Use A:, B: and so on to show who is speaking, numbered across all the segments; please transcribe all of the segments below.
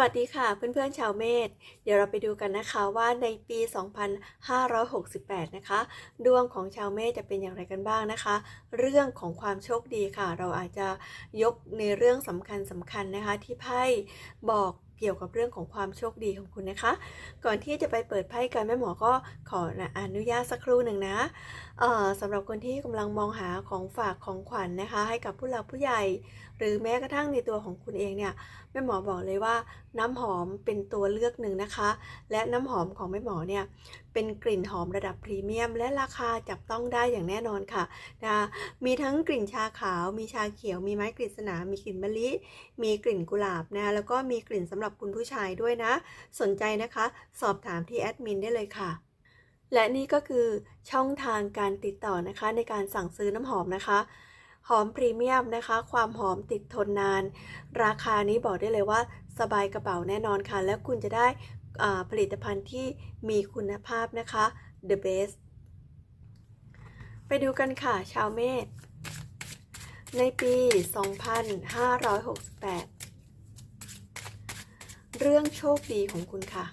A: วัสดีค่ะเพื่อนๆชาวเมษเดี๋ยวเราไปดูกันนะคะว่าในปี 2568 นะคะ ดวงของชาวเมษจะเป็นอย่างไรกันบ้างนะคะ เรื่องของความโชคดีค่ะ เราอาจจะยกในเรื่องสำคัญสำคัญนะคะ ที่ไพ่บอกเกี่ยวกับเรื่องของความโชคดีของคุณนะคะ ก่อนที่จะไปเปิดไพ่กันแม่หมอก็ขออนุญาตสักครู่หนึ่งนะสำหรับคนที่กำลังมองหาของฝากของขวัญนนะคะ ให้กับผู้หลักผู้ใหญ่หรือแม้กระทั่งในตัวของคุณเองเนี่ยแม่หมอบอกเลยว่าน้ำหอมเป็นตัวเลือกหนึ่งนะคะ และน้ำหอมของแม่หมอเนี่ยเป็นกลิ่นหอมระดับพรีเมียม และราคาจับต้องได้อย่างแน่นอนค่ะนะมีทั้งกลิ่นชาขาว มีชาเขียว มีไม้กฤษณามีกลิ่นมะลิ มีกลิ่นกุหลาบนะแล้วก็มีกลิ่นสำหรับคุณผู้ชายด้วยนะ สนใจนะคะ สอบถามที่แอดมินได้เลยค่ะและนี่ก็คือช่องทางการติดต่อนะคะในการสั่งซื้อน้ำหอมนะคะ หอมพรีเมียมนะคะ ความหอมติดทนนาน ราคานี้บอกได้เลยว่าสบายกระเป๋าแน่นอนค่ะ แล้วคุณจะได้ผลิตภัณฑ์ที่มีคุณภาพนะคะ the best ไปดูกันค่ะชาวเมษในปี 2568 เรื่องโชคดีของคุณค่ะ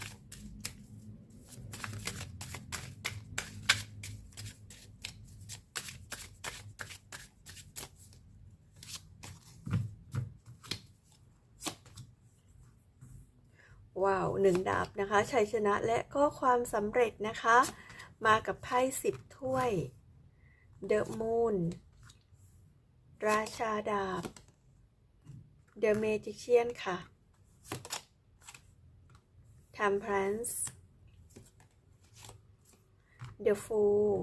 A: หนึ่งดาบนะคะ ชัยชนะและก็ความสำเร็จนะคะ มากับไพ่สิบถ้วย The Moon ราชาดาบ The Magician ค่ะ Temperance The Fool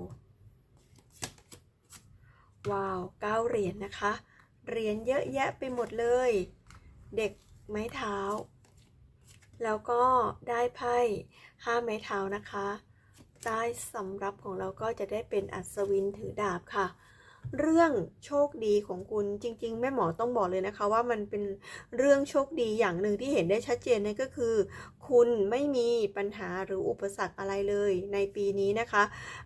A: ว้าวเก้าเหรียญนะคะ เหรียญเยอะแยะไปหมดเลย เด็กไม้เท้า แล้วก็ได้ไพ่ห้าไม้เท้านะคะ ใต้สำรับของเราก็จะได้เป็นอัศวินถือดาบค่ะ เรื่องโชคดีของคุณจริง ๆ แม่หมอต้องบอกเลยนะคะ ว่ามันเป็นเรื่องโชคดีอย่างหนึ่งที่เห็นได้ชัดเจนนั่นก็คือ คุณไม่มีปัญหาหรืออุปสรรคอะไรเลยในปีนี้นะคะ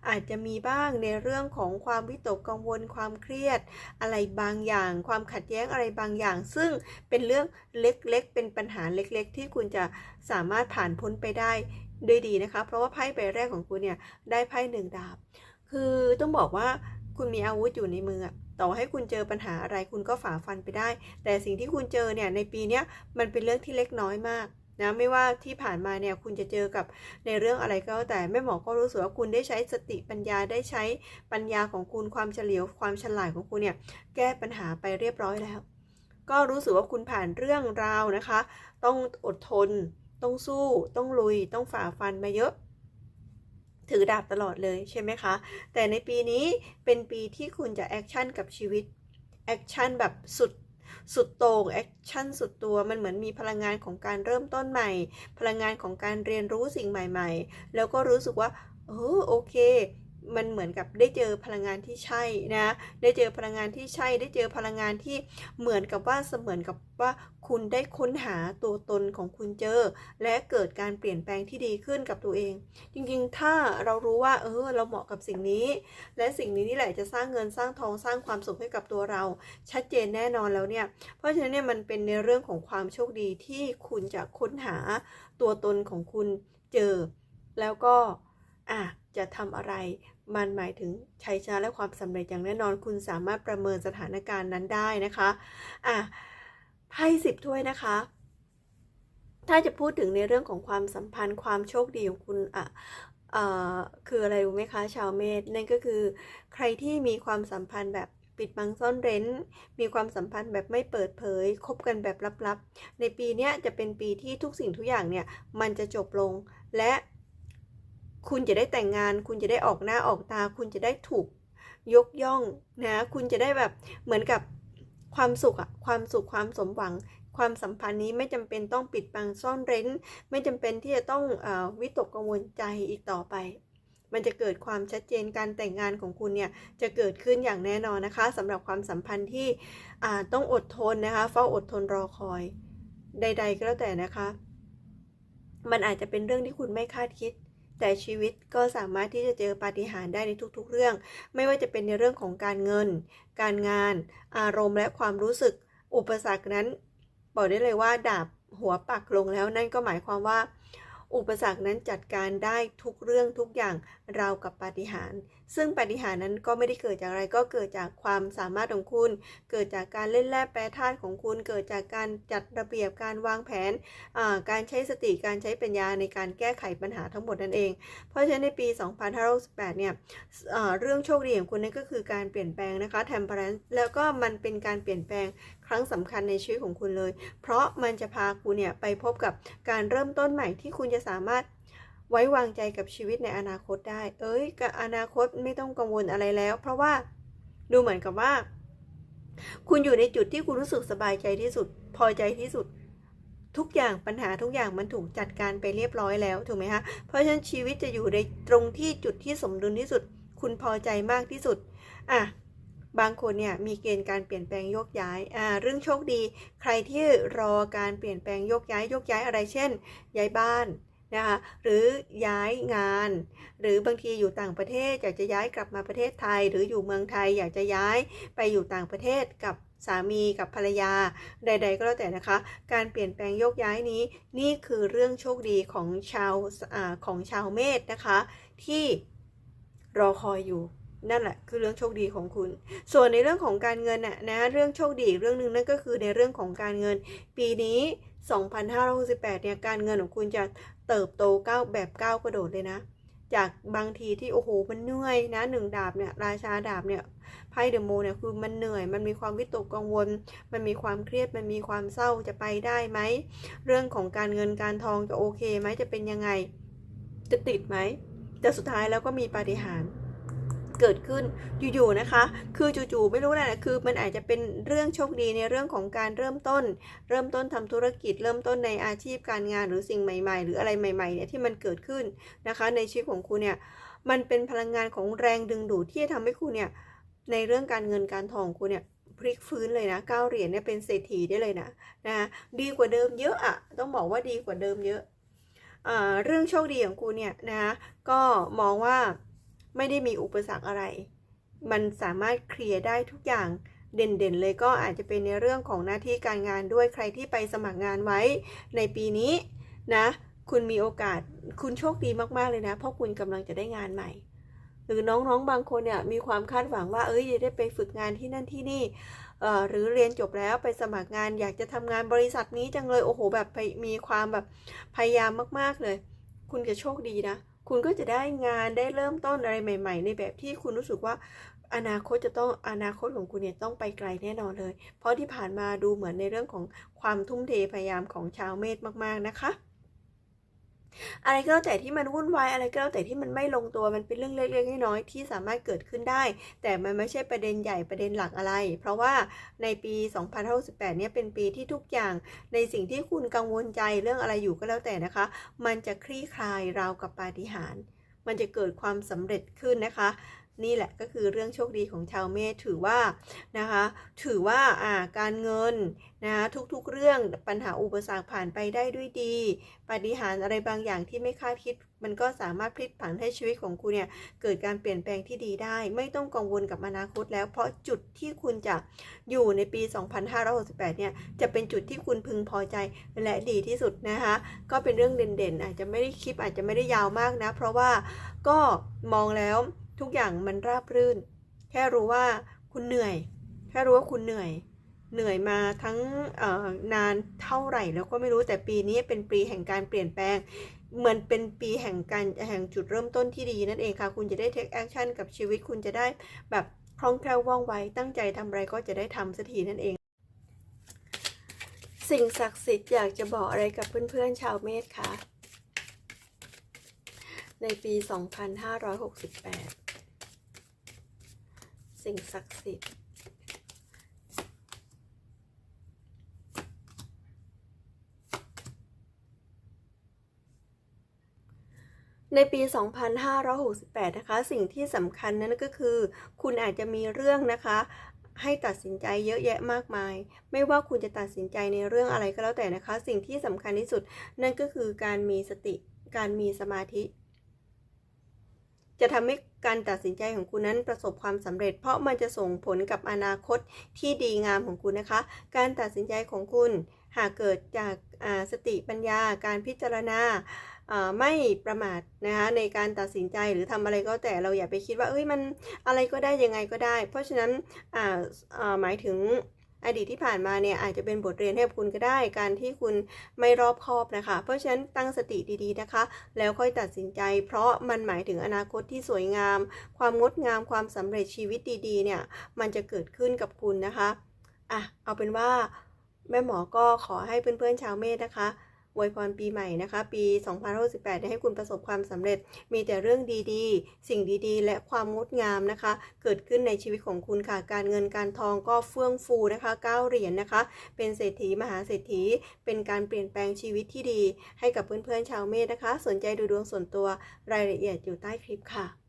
A: อาจจะมีบ้างในเรื่องของความวิตกกังวลความเครียด อะไรบางอย่าง ความขัดแย้งอะไรบางอย่าง ซึ่งเป็นเรื่องเล็กๆ เป็นปัญหาเล็กๆ ที่คุณจะสามารถผ่านพ้นไปได้ด้วยดีนะคะ เพราะว่าไพ่ใบแรกของคุณเนี่ยได้ไพ่หนึ่งดาบ คือต้องบอกว่า คุณมีอาวุธอยู่ในมือต่อให้คุณเจอปัญหาอะไรคุณก็ฝ่าฟันไปได้ แต่สิ่งที่คุณเจอเนี่ยในปีนี้มันเป็นเรื่องที่เล็กน้อยมากนะไม่ว่าที่ผ่านมาเนี่ยคุณจะเจอกับในเรื่องอะไรก็แต่แม่หมอก็รู้สึกว่าคุณได้ใช้สติปัญญาได้ใช้ปัญญาของคุณความเฉลียวความฉลาดของคุณเนี่ยแก้ปัญหาไปเรียบร้อยแล้ว ก็รู้สึกว่าคุณผ่านเรื่องราวนะคะ ต้องอดทน ต้องสู้ ต้องลุย ต้องฝ่าฟันมาเยอะ ถือดาบตลอดเลยใช่ไหมคะ แต่ในปีนี้เป็นปีที่คุณจะแอคชั่นกับชีวิต แอคชั่นแบบสุดสุดโต่งแอคชั่นสุดตัวมันเหมือนมีพลังงานของการเริ่มต้นใหม่ พลังงานของการเรียนรู้สิ่งใหม่ ๆ แล้วก็รู้สึกว่าเออโอเค มันเหมือนกับได้เจอพลังงานที่ใช่นะ ได้เจอพลังงานที่ใช่ ได้เจอพลังงานที่เหมือนกับว่าเสมือนกับว่าคุณได้ค้นหาตัวตนของคุณเจอ และเกิดการเปลี่ยนแปลงที่ดีขึ้นกับตัวเอง จริงๆ ถ้าเรารู้ว่า เออ เราเหมาะกับสิ่งนี้ และสิ่งนี้นี่แหละจะสร้างเงินสร้างทองสร้างความสุขให้กับตัวเรา ชัดเจนแน่นอนแล้วเนี่ย เพราะฉะนั้นเนี่ยมันเป็นในเรื่องของความโชคดีที่คุณจะค้นหาตัวตนของคุณเจอ แล้วก็อะจะทำอะไร มันหมายถึงชัยชนะและความสำเร็จอย่างแน่นอนคุณสามารถประเมินสถานการณ์นั้นได้นะคะอะไพ่สิบถ้วยนะคะ ถ้าจะพูดถึงในเรื่องของความสัมพันธ์ความโชคดีของคุณอะคืออะไรรู้ไหมคะ ชาวเมษนั่นก็คือใครที่มีความสัมพันธ์แบบปิดบังซ่อนเร้น มีความสัมพันธ์แบบไม่เปิดเผย คบกันแบบลับๆ ในปีนี้จะเป็นปีที่ทุกสิ่งทุกอย่างเนี่ย มันจะจบลงและ คุณจะได้แต่งงาน คุณจะได้ออกหน้าออกตา คุณจะได้ถูกยกย่องนะ คุณจะได้แบบเหมือนกับความสุขอะความสุขความสมหวัง ความสัมพันธ์นี้ไม่จำเป็นต้องปิดบังซ่อนเร้น ไม่จำเป็นที่จะต้องอวิตกกังวลใจอีกต่อไป มันจะเกิดความชัดเจนการแต่งงานของคุณเนี่ยจะเกิดขึ้นอย่างแน่นอนนะคะสำหรับความสัมพันธ์ที่ต้องอดทนนะคะเฝ้าอดทนรอคอย ใด ๆ ก็แล้วแต่นะคะ มันอาจจะเป็นเรื่องที่คุณไม่คาดคิด แต่ชีวิตก็สามารถที่จะเจอปาฏิหาริย์ได้ในทุกๆ เรื่อง ไม่ว่าจะเป็นในเรื่องของการเงิน การงาน อารมณ์และความรู้สึก อุปสรรคนั้น บอกได้เลยว่าดาบหัวปักลงแล้วนั่นก็หมายความว่า อุปสรรคนั้นจัดการได้ทุกเรื่องทุกอย่างราวกับปาฏิหาริย์ซึ่งปาฏิหาริย์นั้นก็ไม่ได้เกิดจากอะไรก็เกิดจากความสามารถของคุณ เกิดจากการเล่นแร่แปรธาตุของคุณ เกิดจากการจัดระเบียบการวางแผน การใช้สติการใช้ปัญญาในการแก้ไขปัญหาทั้งหมดนั่นเอง เพราะฉะนั้นในปี 2568 เนี่ยเรื่องโชคดีของคุณนั่นก็คือการเปลี่ยนแปลงนะคะ temperance แล้วก็มันเป็นการเปลี่ยนแปลง รั้งสำคัญในชีวิตของคุณเลย เพราะมันจะพาคุณเนี่ยไปพบกับการเริ่มต้นใหม่ที่คุณจะสามารถไว้วางใจกับชีวิตในอนาคตได้ เอ้ยกับอนาคตไม่ต้องกังวลอะไรแล้ว เพราะว่าดูเหมือนกับว่า คุณอยู่ในจุดที่คุณรู้สึกสบายใจที่สุด พอใจที่สุด ทุกอย่างปัญหาทุกอย่างมันถูกจัดการไปเรียบร้อยแล้วถูกไหมคะเพราะฉะนั้นชีวิตจะอยู่ในตรงที่จุดที่สมดุลที่สุด คุณพอใจมากที่สุดอะ บางคนเนี่ยมีเกณฑ์การเปลี่ยนแปลงโยกย้ายอ่าเรื่องโชคดี ใครที่รอการเปลี่ยนแปลงโยกย้ายโยกย้ายอะไรเช่น ย้ายบ้านนะคะหรือย้ายงาน หรือบางทีอยู่ต่างประเทศอยากจะย้ายกลับมาประเทศไทย หรืออยู่เมืองไทยอยากจะย้ายไปอยู่ต่างประเทศกับสามีกับภรรยาใด ๆ ก็แล้วแต่นะคะ การเปลี่ยนแปลงโยกย้ายนี้ นี่คือเรื่องโชคดีของชาวอาของชาวเมษนะคะ ที่รอคอยอยู่ นั่นแหละคือเรื่องโชคดีของคุณ ส่วนในเรื่องของการเงินน่ะนะเรื่องโชคดีอีกเรื่องหนึ่งนั่นก็คือในเรื่องของการเงิน ปีนี้ 2568เนี่ยการเงินของคุณจะเติบโตก้าวแบบก้าวกระโดดเลยนะ จากบางทีที่โอ้โหมันเหนื่อยนะหนึ่งดาบเนี่ยราชาดาบเนี่ยไพ่เดอะโมเนี่ยคือมันเหนื่อยมันมีความวิตกกังวล มันมีความเครียดมันมีความเศร้าจะไปได้ไหมเรื่องของการเงินการทองจะโอเคไหมจะเป็นยังไงจะติดไหมแต่สุดท้ายแล้วก็มีปาฏิหาริย์ เกิดขึ้นอยู่ๆนะคะ คือจู่ๆไม่รู้แหละคือมันอาจจะเป็นเรื่องโชคดีในเรื่องของการเริ่มต้น เริ่มต้นทำธุรกิจ เริ่มต้นในอาชีพการงานหรือสิ่งใหม่ ๆ หรืออะไรใหม่ๆเนี่ยที่มันเกิดขึ้นนะคะ ในชีวิตของคุณเนี่ยมันเป็นพลังงานของแรงดึงดูดที่จะทำให้คุณเนี่ยในเรื่องการเงินการทองคุณเนี่ยพลิกฟื้นเลยนะเก้าเหรียญเนี่ยเป็นเศรษฐีได้เลยนะนะดีกว่าเดิมเยอะอะต้องบอกว่าดีกว่าเดิมเยอะอ่าเรื่องโชคดีของคุณเนี่ยนะก็มองว่า ไม่ได้มีอุปสรรคอะไร มันสามารถเคลียร์ได้ทุกอย่างเด่นๆ เลยก็อาจจะเป็นในเรื่องของหน้าที่การงานด้วยใครที่ไปสมัครงานไว้ในปีนี้นะ คุณมีโอกาสคุณโชคดีมากๆเลยนะ เพราะคุณกำลังจะได้งานใหม่ หรือน้องๆบางคนเนี่ยมีความคาดหวังว่าเอ้ยจะได้ไปฝึกงานที่นั่นที่นี่หรือเรียนจบแล้วไปสมัครงานอยากจะทำงานบริษัทนี้จังเลยโอ้โหแบบมีความแบบพยายามมากๆเลย คุณจะโชคดีนะ คุณก็จะได้งานได้เริ่มต้นอะไรใหม่ ๆ ในแบบที่คุณรู้สึกว่าอนาคตจะต้องอนาคตของคุณเนี่ยต้องไปไกลแน่นอนเลย เพราะที่ผ่านมาดูเหมือนในเรื่องของความทุ่มเทพยายามของชาวเมษมากๆนะคะ อะไรก็แล้วแต่ที่มันวุ่นวายอะไรก็แล้วแต่ที่มันไม่ลงตัวมันเป็นเรื่องเล็กๆน้อยๆที่สามารถเกิดขึ้นได้ แต่มันไม่ใช่ประเด็นใหญ่ประเด็นหลักอะไร เพราะว่าในปี 2068เนี่ยเป็นปีที่ทุกอย่างในสิ่งที่คุณกังวลใจเรื่องอะไรอยู่ก็แล้วแต่นะคะ มันจะคลี่คลายราวกับปาฏิหาริย์มันจะเกิดความสำเร็จขึ้นนะคะ นี่แหละก็คือเรื่องโชคดีของชาวเมษถือว่านะคะถือว่าอ่าการเงินนะคะทุกๆเรื่องปัญหาอุปสรรคผ่านไปได้ด้วยดีปาฏิหาริย์อะไรบางอย่างที่ไม่คาดคิด มันก็สามารถพลิกผันให้ชีวิตของคุณเนี่ยเกิดการเปลี่ยนแปลงที่ดีได้ ไม่ต้องกังวลกับอนาคตแล้ว เพราะจุดที่คุณจะอยู่ในปี 2568 เนี่ยจะเป็นจุดที่คุณพึงพอใจและดีที่สุดนะคะก็เป็นเรื่องเด่นๆ อาจจะไม่ได้คลิปอาจจะไม่ได้ยาวมากนะ เพราะว่าก็มองแล้ว ทุกอย่างมันราบรื่น แค่รู้ว่าคุณเหนื่อย แค่รู้ว่าคุณเหนื่อย เหนื่อยมาทั้งนานเท่าไหร่แล้วก็ไม่รู้แต่ปีนี้เป็นปีแห่งการเปลี่ยนแปลงเหมือนเป็นปีแห่งการแห่งจุดเริ่มต้นที่ดีนั่นเองค่ะ คุณจะได้ take action กับชีวิตคุณจะได้แบบคล่องแคล่วว่องไวตั้งใจทำอะไรก็จะได้ทำสักทีนั่นเอง สิ่งศักดิ์สิทธิ์อยากจะบอกอะไรกับเพื่อนๆชาวเมษคะในปี 2568 สิ่งศักดิ์สิทธิ์ในปี 2568 นะคะ สิ่งที่สำคัญนั่นก็คือ คุณอาจจะมีเรื่องนะคะ ให้ตัดสินใจเยอะแยะมากมาย ไม่ว่าคุณจะตัดสินใจในเรื่องอะไรก็แล้วแต่นะคะ สิ่งที่สำคัญที่สุด นั่นก็คือการมีสติ การมีสมาธิ จะทำให้การตัดสินใจของคุณนั้นประสบความสำเร็จ เพราะมันจะส่งผลกับอนาคตที่ดีงามของคุณนะคะ การตัดสินใจของคุณหากเกิดจากาสติปัญญาการพิจารณาไม่ประมาทนะคะในการตัดสินใจหรือทำอะไรก็แต่เราอย่าไปคิดว่าเอ้ยมันอะไรก็ได้ยังไงก็ได้ เพราะฉะนั้นหมายถึง อดีตที่ผ่านมาเนี่ยอาจจะเป็นบทเรียนให้คุณก็ได้ การที่คุณไม่รอบคอบนะคะ เพราะฉะนั้นตั้งสติดีๆนะคะ แล้วค่อยตัดสินใจ เพราะมันหมายถึงอนาคตที่สวยงาม ความงดงามความสำเร็จชีวิตดีๆเนี่ยมันจะเกิดขึ้นกับคุณนะคะอะเอาเป็นว่าแม่หมอก็ขอให้เพื่อนๆชาวเมษนะคะ อวยพรปีใหม่นะคะ ปี2068ให้คุณประสบความสำเร็จ มีแต่เรื่องดีๆ สิ่งดีๆ และความงดงามนะคะ เกิดขึ้นในชีวิตของคุณค่ะ การเงินการทองก็เฟื่องฟูนะคะก้9เหรียญนนะคะ เป็นเศรษฐีมหาเศรษฐี เป็นการเปลี่ยนแปลงชีวิตที่ดี ให้กับเพื่อนๆชาวเมษนะคะ สนใจดูดวงส่วนตัวรายละเอียดอยู่ใต้คลิปค่ะ